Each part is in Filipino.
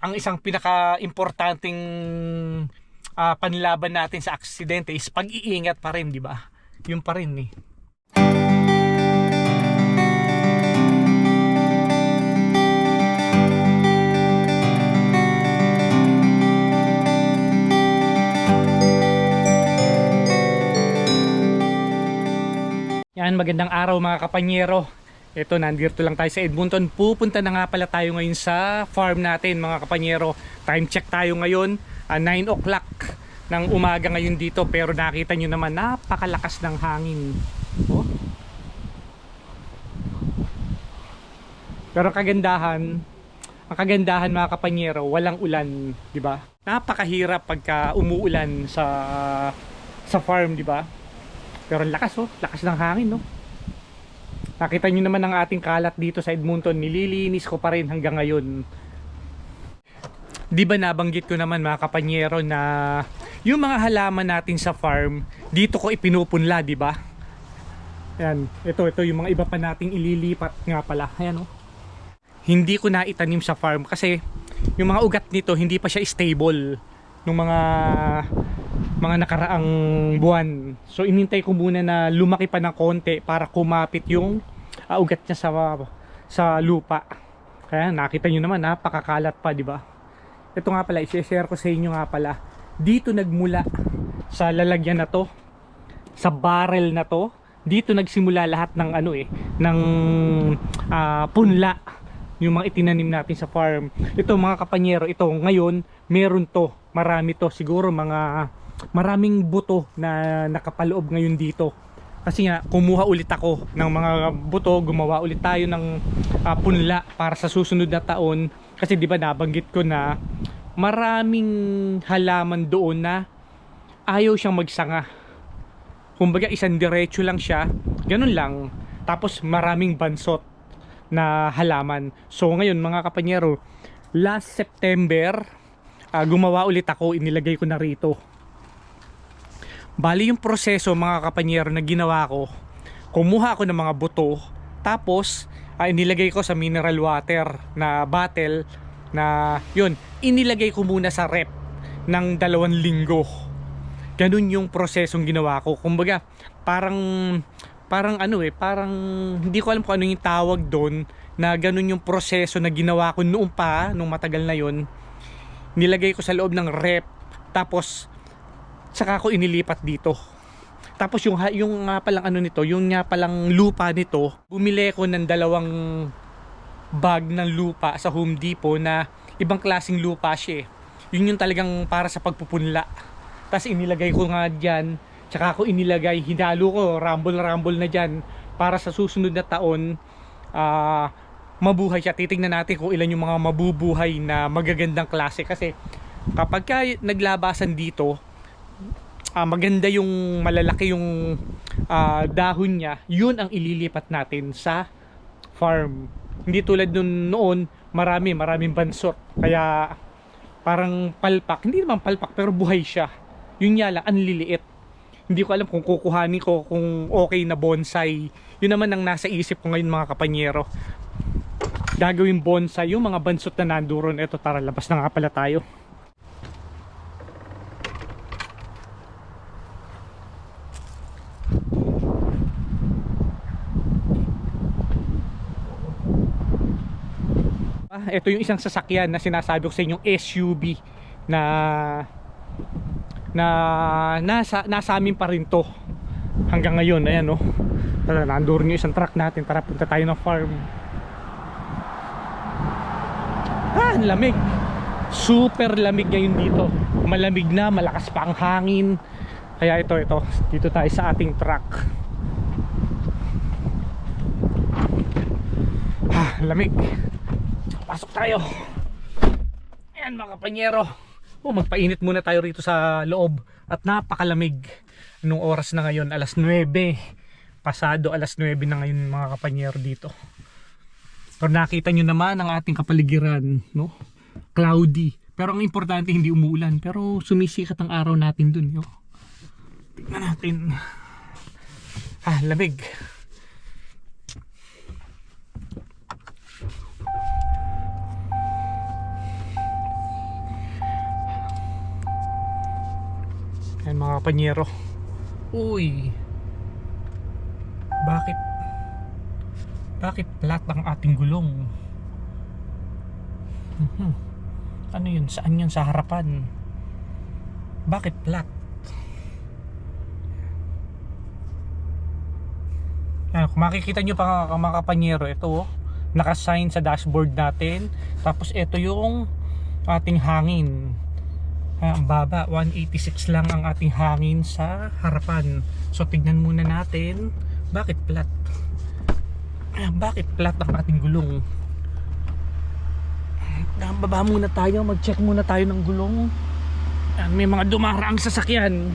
ang isang pinaka-importanting ah, panlaban natin sa aksidente is pag-iingat pa rin, di ba? Yun pa rin eh. Yan, magandang araw mga kapanyero. Ito, nandito lang tayo sa Edmonton. Pupunta na nga pala tayo ngayon sa farm natin mga kapanyero. Time check tayo ngayon, ah, 9 o'clock ng umaga ngayon dito. Pero nakita nyo naman, napakalakas ng hangin. Oh. Pero kagandahan, ang kagandahan mga kapanyero, walang ulan, di ba? Napakahirap pagka umuulan sa sa farm, di ba? Pero lakas oh, lakas ng hangin no. Nakita nyo naman ang ating kalat dito sa Edmonton, nililinis ko pa rin hanggang ngayon. Di ba nabanggit ko naman mga kapanyero na yung mga halaman natin sa farm, dito ko ipinupunla, di ba? Ayan, ito, ito yung mga iba pa nating ililipat nga pala. Ayan oh. Hindi ko na itanim sa farm kasi yung mga ugat nito hindi pa siya stable nung mga mga nakaraang buwan. So inintay ko muna na lumaki pa ng konti para kumapit yung uh, ugat niya sa sa lupa. Kaya nakita niyo naman napakakalat pa, di ba? Ito nga pala, i-share ko sa inyo nga pala. Dito nagmula sa lalagyan na to, sa barrel na to, dito nagsimula lahat ng ano eh, ng ah, punla yung mga itinanim natin sa farm. Ito mga kapanyero, ito ngayon meron to, marami to, siguro mga maraming buto na nakapaloob ngayon dito. Kasi nga kumuha ulit ako ng mga buto, gumawa ulit tayo ng ah, punla para sa susunod na taon. Kasi 'di ba nabanggit ko na maraming halaman doon na ayaw siyang magsanga. Kumbaga isang diretso lang siya, ganun lang. Tapos maraming bansot na halaman. So ngayon mga kapanyero, last September, ah, gumawa ulit ako, inilagay ko na rito. Bali yung proseso mga kapanyero na ginawa ko, kumuha ako ng mga buto, tapos ah, inilagay ko sa mineral water na bottle na yun, inilagay ko muna sa rep ng dalawang linggo. Ganun yung prosesong ginawa ko. Kumbaga, parang parang ano eh, parang hindi ko alam kung ano yung tawag doon na ganun yung proseso na ginawa ko noong pa, nung matagal na yon nilagay ko sa loob ng rep tapos saka ko inilipat dito. Tapos yung yung nga palang ano nito yung nga palang lupa nito bumili ko ng dalawang bag ng lupa sa Home Depot na ibang klaseng lupa siya eh. yun yung talagang para sa pagpupunla. Tapos inilagay ko nga dyan tsaka ako inilagay hinalo ko rumble rumble na dyan para sa susunod na taon ah mabuhay siya. Titingnan natin kung ilan yung mga mabubuhay na magagandang klase. Kasi kapag ka naglabasan dito ah, maganda yung malalaki yung ah, dahon niya. Yun ang ililipat natin sa farm. Hindi tulad nun noon marami maraming bansot kaya parang palpak. Hindi naman palpak pero buhay siya. Yun nga lang ang hindi ko alam kung kukuhanin ko kung okay na bonsai. Yun naman ang nasa isip ko ngayon mga kapanyero. Gagawin bonsai yung mga bansot na nandoon. Eto tara labas na nga pala tayo Ah, ito yung isang sasakyan na sinasabi ko sa inyong SUV na na nasa nasa amin pa rin to hanggang ngayon. Ayan no tara nandoon yung isang truck natin. Tara punta tayo ng farm. Ah lamig. Super lamig ngayon dito. Malamig na malakas pa ang hangin. Kaya ito ito. Dito tayo sa ating truck. Ah lamig pasok tayo. Ayan mga kapanyero. Oh, magpainit muna tayo rito sa loob at napakalamig. Nung oras na ngayon? Alas 9 pasado alas 9 na ngayon mga kapanyero dito. Pero nakita nyo naman ang ating kapaligiran no? Cloudy. Pero ang importante hindi umuulan. Pero sumisikat ang araw natin dun yo. Tignan natin. Ah lamig Ayan mga kapanyero. Uy. Bakit? Bakit flat ang ating gulong? Mhm. Ano yun? Saan yun sa harapan? Bakit flat? Ayan, kung makikita nyo pa mga kapanyero, ito oh, nakasign sa dashboard natin. Tapos ito yung ating hangin. Ah, ang baba, 186 lang ang ating hangin sa harapan. So tignan muna natin, bakit flat? Ah, bakit flat ang ating gulong? Ah, baba muna tayo, mag-check muna tayo ng gulong. Ah, may mga dumaraang sasakyan.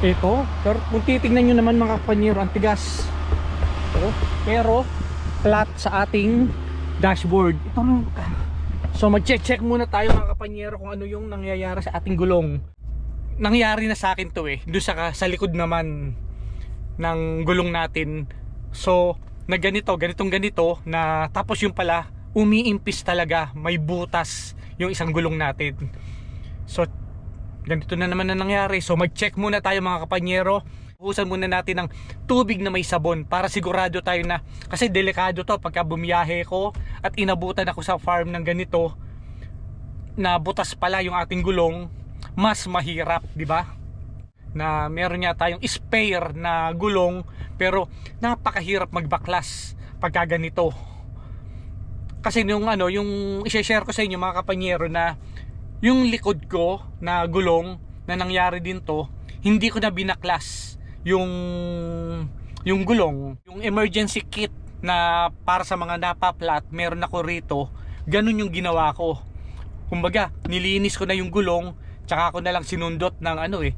Ito, pero kung titignan nyo naman mga kapanyero, ang tigas. Ito, pero flat sa ating dashboard. Ito no. So mag-check-check muna tayo mga kapanyero kung ano yung nangyayari sa ating gulong. Nangyari na sa akin to eh. Doon sa, sa likod naman ng gulong natin. So, na ganito, ganitong ganito na tapos yung pala umiimpis talaga, may butas yung isang gulong natin. So, ganito na naman na nangyari. So mag-check muna tayo mga kapanyero. Husan muna natin ng tubig na may sabon para sigurado tayo na kasi delikado to pagka bumiyahe ko at inabutan ako sa farm ng ganito na butas pala yung ating gulong mas mahirap, di ba? Na meron niya tayong spare na gulong pero napakahirap magbaklas pagka ganito. Kasi yung ano, yung i-share ko sa inyo mga kapanyero na yung likod ko na gulong na nangyari din to, hindi ko na binaklas yung yung gulong, yung emergency kit na para sa mga napaplat, meron ako rito. Ganun yung ginawa ko. Kumbaga, nilinis ko na yung gulong, tsaka ako na lang sinundot ng ano eh,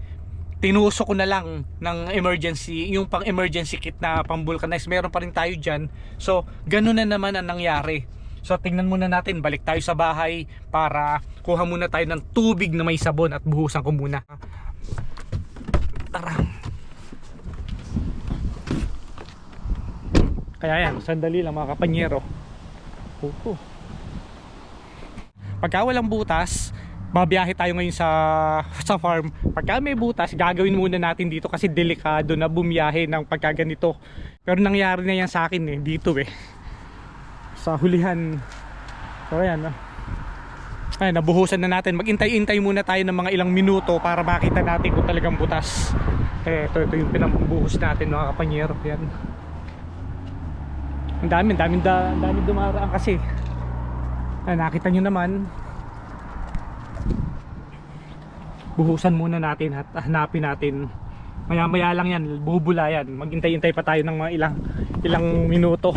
tinusok ko na lang ng emergency, yung pang emergency kit na pang vulcanize, meron pa rin tayo dyan. So, ganun na naman ang nangyari. So, tingnan muna natin, balik tayo sa bahay para kuha muna tayo ng tubig na may sabon at buhusan ko muna. Tara. Kaya yan, sandali lang mga kapanyero. Opo. Pagka walang butas, mabiyahe tayo ngayon sa sa farm. Pagka may butas, gagawin muna natin dito kasi delikado na bumiyahe ng pagka ganito. Pero nangyari na yan sa akin eh, dito eh. Sa hulihan. So ayan, no? Ayan, nabuhusan na natin. Magintay-intay muna tayo ng mga ilang minuto para makita natin kung talagang butas. Eh, ito, ito yung pinambuhos natin mga kapanyero. Yan. Ang dami, ang daming, da, ang daming dumaraan kasi. Ayan, nakita nyo naman. Buhusan muna natin at hanapin natin. Maya maya lang yan, bubula yan. Maghintay-intay pa tayo ng mga ilang ilang minuto.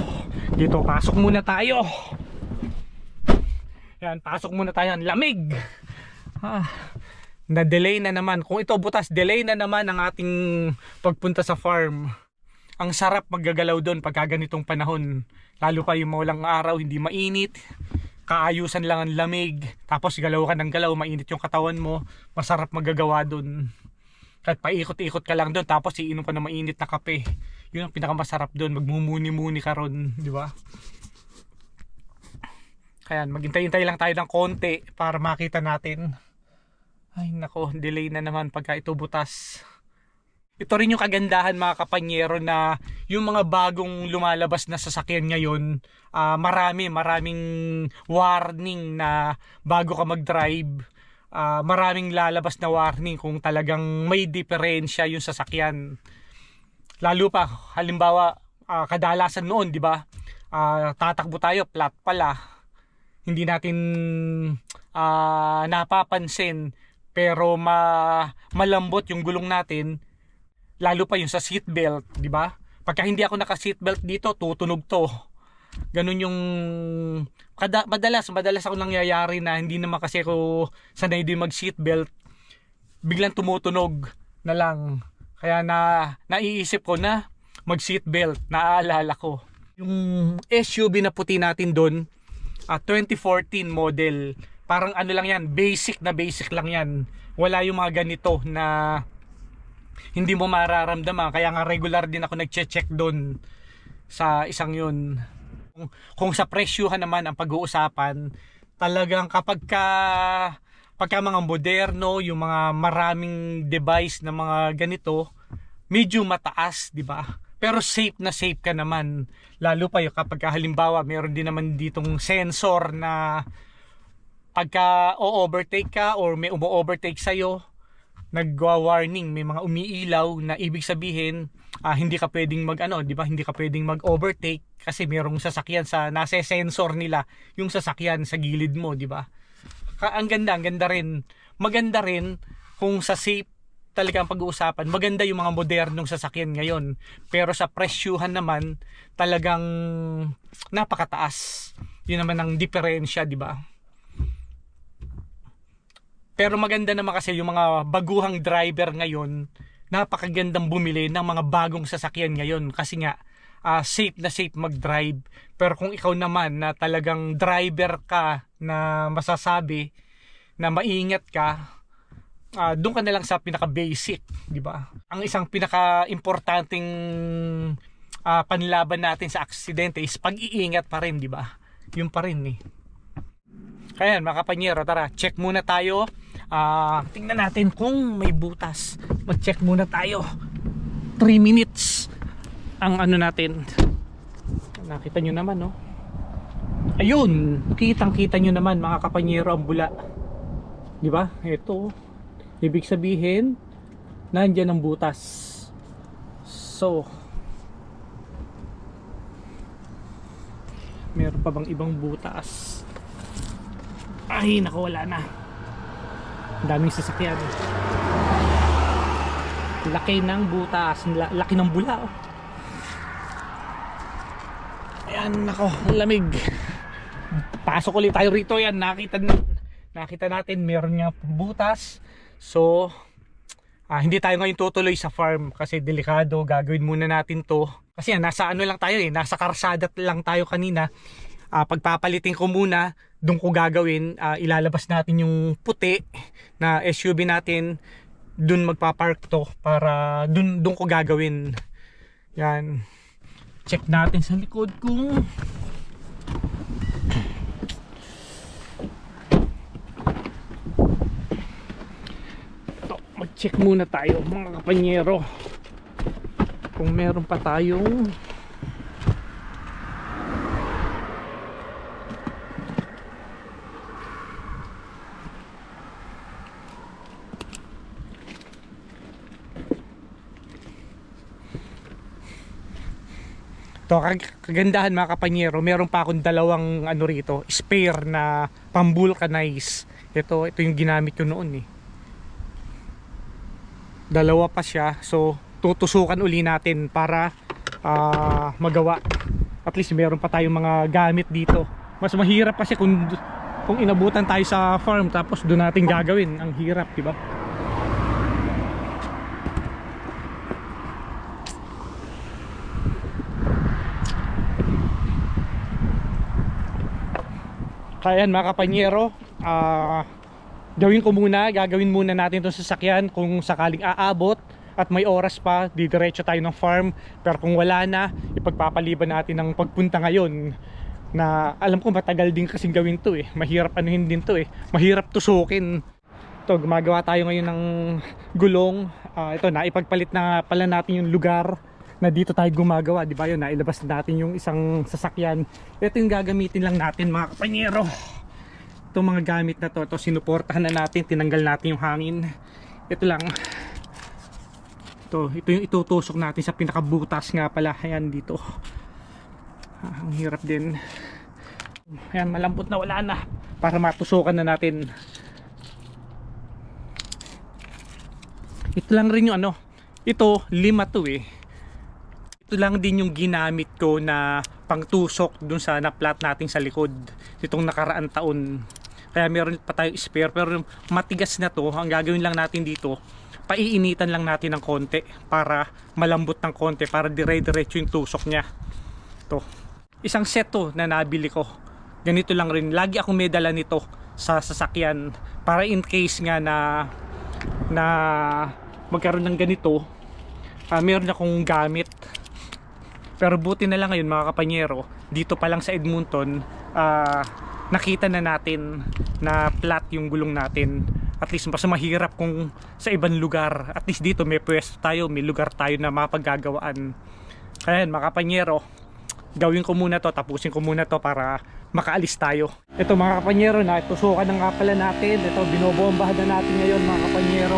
Dito, pasok muna tayo. Yan, pasok muna tayo. Ang lamig. Ah, na-delay na naman. Kung ito butas, delay na naman ang ating pagpunta sa farm. Ang sarap maggagalaw doon pagka ganitong panahon. Lalo pa yung maulang araw, hindi mainit. Kaayusan lang ang lamig. Tapos galaw ka ng galaw, mainit yung katawan mo. Masarap maggagawa doon. Kahit paikot-ikot ka lang doon, tapos iinom pa ng mainit na kape. Yun ang pinakamasarap doon. Magmumuni-muni ka ron, di ba? Kaya maghintay-hintay lang tayo ng konti para makita natin. Ay nako, delay na naman pagka ito butas. Ito rin yung kagandahan mga kapanyero na yung mga bagong lumalabas na sasakyan ngayon, ah, marami, maraming warning na bago ka mag-drive. Ah, maraming lalabas na warning kung talagang may diferensya yung sasakyan. Lalo pa, halimbawa, ah, kadalasan noon, di ba? Ah, tatakbo tayo, flat pala. Hindi natin ah, napapansin pero ma malambot yung gulong natin lalo pa yung sa seatbelt, di ba? Pagka hindi ako naka-seatbelt dito, tutunog to. Ganun yung kada, madalas, madalas ako nangyayari na hindi naman kasi ako sanay din mag-seatbelt. Biglang tumutunog na lang. Kaya na naiisip ko na mag-seatbelt, naaalala ko. Yung SUV na puti natin doon, ah, 2014 model. Parang ano lang yan, basic na basic lang yan. Wala yung mga ganito na hindi mo mararamdaman. Kaya nga regular din ako nagche-check doon sa isang yun. Kung, kung sa presyuhan naman ang pag-uusapan, talagang kapag ka pagka mga moderno, yung mga maraming device na mga ganito, medyo mataas, di ba? Pero safe na safe ka naman. Lalo pa yung kapag ka, halimbawa, meron din naman ditong sensor na pagka o-overtake ka or may umo-overtake sa'yo, nagwa-warning, may mga umiilaw na ibig sabihin ah, hindi ka pwedeng mag ano, 'di ba? Hindi ka pwedeng mag-overtake kasi merong sasakyan sa nasa sensor nila yung sasakyan sa gilid mo, 'di ba? Ang ganda, ang ganda rin. Maganda rin kung sa safe talaga ang pag-uusapan. Maganda yung mga modernong sasakyan ngayon. Pero sa presyuhan naman, talagang napakataas. Yun naman ang diferensya, di ba? Pero maganda naman kasi yung mga baguhang driver ngayon, napakagandang bumili ng mga bagong sasakyan ngayon kasi nga ah, safe na safe mag-drive. Pero kung ikaw naman na talagang driver ka na masasabi na maingat ka, ah, doon ka na lang sa pinaka-basic, di ba? Ang isang pinaka-importanting ah, panlaban natin sa aksidente is pag-iingat pa rin, di ba? Yun pa rin eh. Kaya yan, mga kapanyero, tara, check muna tayo. Ah, tingnan natin kung may butas. Mag-check muna tayo. 3 minutes ang ano natin. Nakita nyo naman, no? Ayun, kitang-kita nyo naman mga kapanyero ang bula. Di ba? Ito. Ibig sabihin, nandyan ang butas. So, meron pa bang ibang butas? Ay, naku, wala na. Daming sasakyan. Laki ng butas. la- Laki ng bula. Oh. Ayan, nako, lamig. Pasok ulit tayo rito. Yan, nakita, na- nakita natin meron nga butas. So, ah, hindi tayo ngayon tutuloy sa farm kasi delikado. Gagawin muna natin to. Kasi yan, nasa ano lang tayo eh. Nasa karsada lang tayo kanina. Ah, pagpapalitin ko muna, doon ko gagawin, ah, ilalabas natin yung puti na SUV natin, doon magpapark to para doon doon ko gagawin. Yan. Check natin sa likod kung to, mag-check muna tayo mga kapanyero kung meron pa tayong To, kag- kagandahan mga kapanyero, meron pa akong dalawang ano rito, spare na pambulkanize. Ito, ito yung ginamit ko noon eh. Dalawa pa siya, so tutusukan uli natin para ah, magawa. At least meron pa tayong mga gamit dito. Mas mahirap kasi kung kung inabutan tayo sa farm tapos doon natin gagawin. Ang hirap, di ba? Kaya yan mga kapanyero, ah gawin ko muna, gagawin muna natin itong sasakyan kung sakaling aabot at may oras pa, didiretso tayo ng farm. Pero kung wala na, ipagpapaliban natin ng pagpunta ngayon na alam ko matagal din kasing gawin to eh. Mahirap anuhin din to eh. Mahirap tusukin. Ito, gumagawa tayo ngayon ng gulong. Ah, ito na, ipagpalit na pala natin yung lugar na dito tayo gumagawa, di ba yun? Nailabas na natin yung isang sasakyan. Ito yung gagamitin lang natin mga kapanyero. Itong mga gamit na to, ito sinuportahan na natin, tinanggal natin yung hangin. Ito lang. Ito, ito yung itutusok natin sa pinakabutas nga pala. Ayan dito. Ah, ang hirap din. Ayan, malambot na wala na. Para matusukan na natin. Ito lang rin yung ano. Ito, lima to eh ito lang din yung ginamit ko na pangtusok dun sa na-flat natin sa likod nitong nakaraan taon. Kaya meron pa tayo spare pero matigas na to, ang gagawin lang natin dito, paiinitan lang natin ng konti para malambot ng konti para dire-diretso yung tusok niya. To. Isang set to na nabili ko. Ganito lang rin. Lagi akong may dala nito sa sasakyan para in case nga na na magkaroon ng ganito, ah, meron akong gamit pero buti na lang ngayon mga kapanyero, dito pa lang sa Edmonton, ah, nakita na natin na flat yung gulong natin. At least mas mahirap kung sa ibang lugar. At least dito may pwesto tayo may lugar tayo na mapaggagawaan kaya mga kapanyero gawin ko muna to tapusin ko muna to para makaalis tayo. Ito mga kapanyero na tusukan na nga pala natin. Ito binobombahan na natin ngayon mga kapanyero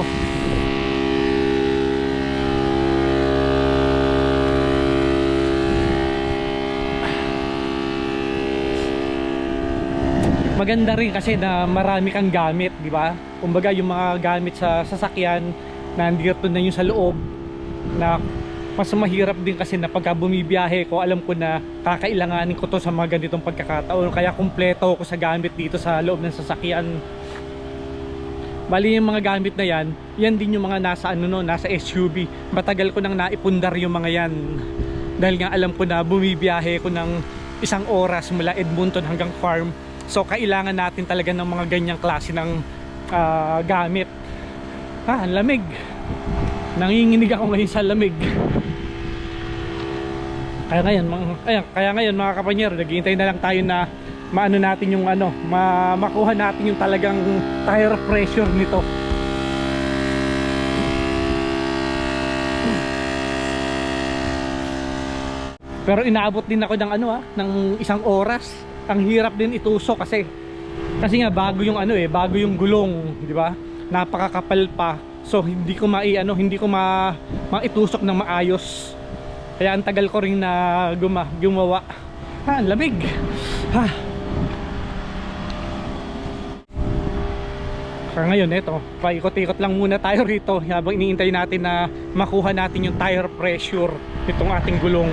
maganda rin kasi na marami kang gamit, di ba? Kumbaga yung mga gamit sa sasakyan nandito na yung sa loob na mas mahirap din kasi na pagka bumibiyahe ko alam ko na kakailanganin ko to sa mga ganitong pagkakataon kaya kumpleto ko sa gamit dito sa loob ng sasakyan Bali yung mga gamit na yan, yan din yung mga nasa ano no, nasa SUV. Matagal ko nang naipundar yung mga yan. Dahil nga alam ko na bumibiyahe ko ng isang oras mula Edmonton hanggang farm. So kailangan natin talaga ng mga ganyang klase ng ah, gamit. Ah, lamig. Nanginginig ako ngayon sa lamig. Kaya ngayon, mga, ayan, kaya ngayon mga kapanyero, naghihintay na lang tayo na maano natin yung ano, ma makuha natin yung talagang tire pressure nito. Pero inaabot din ako ng ano ah, ng isang oras. Ang hirap din itusok kasi kasi nga bago yung ano eh, bago yung gulong, di ba? Napakakapal pa. So hindi ko mai ano, hindi ko ma maitusok ng maayos. Kaya ang tagal ko ring na guma, gumawa. Ha, ang lamig. Ha. Kaya ngayon, eto, paikot-ikot lang muna tayo rito habang iniintay natin na makuha natin yung tire pressure nitong ating gulong.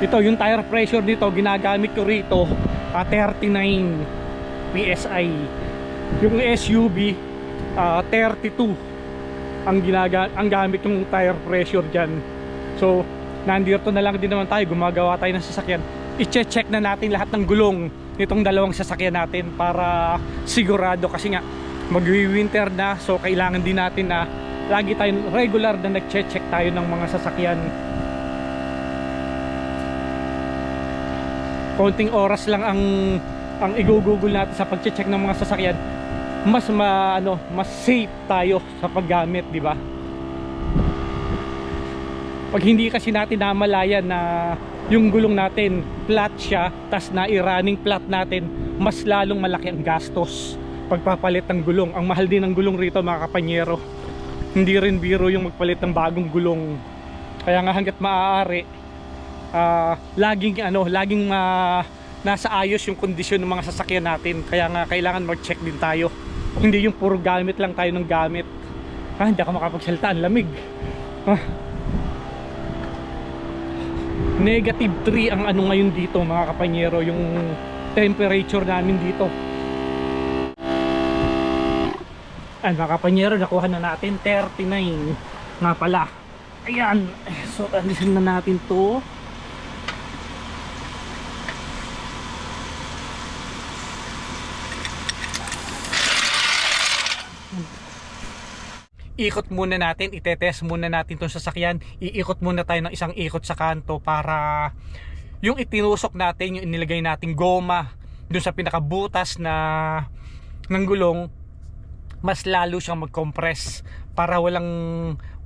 Ito, yung tire pressure dito, ginagamit ko rito, ah, 39 PSI. Yung SUV, ah, 32 ang ginaga ang gamit yung tire pressure diyan. So, nandito na lang din naman tayo, gumagawa tayo ng sasakyan. I-check na natin lahat ng gulong nitong dalawang sasakyan natin para sigurado kasi nga magwi-winter na so kailangan din natin na lagi tayong regular na nag-check tayo ng mga sasakyan. Konting oras lang ang ang igugugol natin sa pag-check ng mga sasakyan mas ma, ano, mas safe tayo sa paggamit, di ba? Pag hindi kasi natin namalayan na yung gulong natin flat siya, tas na i-running flat natin, mas lalong malaki ang gastos pagpapalit ng gulong. Ang mahal din ng gulong rito mga kapanyero. Hindi rin biro yung magpalit ng bagong gulong. Kaya nga hanggat maaari, ah, laging ano, laging ma nasa ayos yung kondisyon ng mga sasakyan natin. Kaya nga kailangan mag-check din tayo. Hindi yung puro gamit lang tayo ng gamit. Ah, hindi ako makapagsalita, ang lamig. Ah. Negative 3 ang ano ngayon dito mga kapanyero, yung temperature namin dito. Ayan mga kapanyero, nakuha na natin 39 nga pala. Ayan, so alisin na natin to. Ikot muna natin, itetest muna natin itong sasakyan, iikot muna tayo ng isang ikot sa kanto para yung itinusok natin, yung inilagay nating goma dun sa pinakabutas na ng gulong, mas lalo siyang mag-compress para walang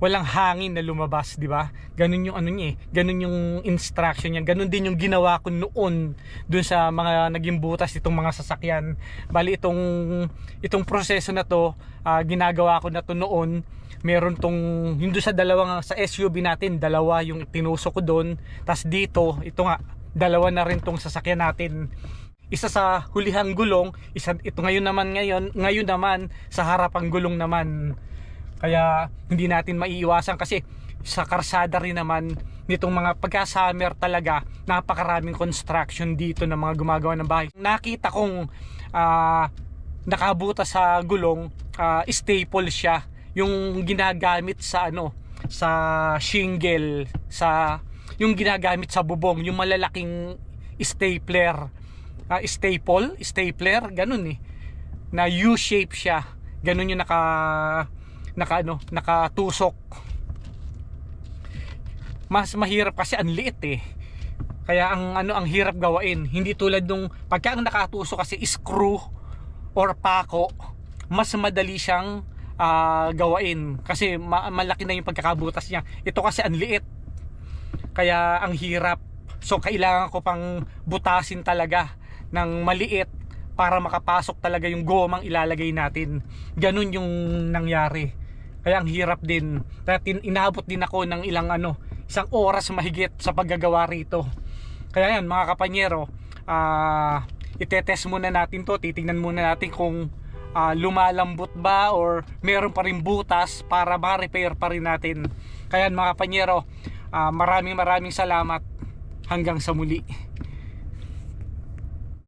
walang hangin na lumabas, di ba? Ganun yung ano niya eh. Ganun yung instruction niya. Ganun din yung ginawa ko noon dun sa mga naging butas itong mga sasakyan. Bali itong itong proseso na to, ah, ginagawa ko na to noon. Meron tong yung sa dalawang sa SUV natin, dalawa yung tinusok ko doon. Tas dito, ito nga, dalawa na rin tong sasakyan natin isa sa hulihang gulong, isa ito ngayon naman ngayon, ngayon naman sa harapang gulong naman. Kaya hindi natin maiiwasan kasi sa karsada rin naman nitong mga pagka-summer talaga napakaraming construction dito ng mga gumagawa ng bahay. Nakita kong ah, nakabuta sa gulong, ah, staple siya yung ginagamit sa ano sa shingle sa yung ginagamit sa bubong yung malalaking stapler ah, staple, stapler, ganun eh. Na U-shape siya. Ganun yung naka naka ano, nakatusok. Mas mahirap kasi ang liit eh. Kaya ang ano ang hirap gawain, hindi tulad nung pagka ang nakatuso kasi screw or pako, mas madali siyang ah, gawain kasi ma- malaki na yung pagkakabutas niya. Ito kasi ang liit. Kaya ang hirap. So kailangan ko pang butasin talaga ng maliit para makapasok talaga yung gomang ilalagay natin. Ganun yung nangyari. Kaya ang hirap din. Kaya tin- inabot din ako ng ilang ano, isang oras mahigit sa paggagawa rito. Kaya yan mga kapanyero, ah itetest muna natin to, titingnan muna natin kung ah, lumalambot ba or meron pa rin butas para ma-repair pa rin natin. Kaya yan, mga kapanyero, ah, maraming maraming salamat hanggang sa muli.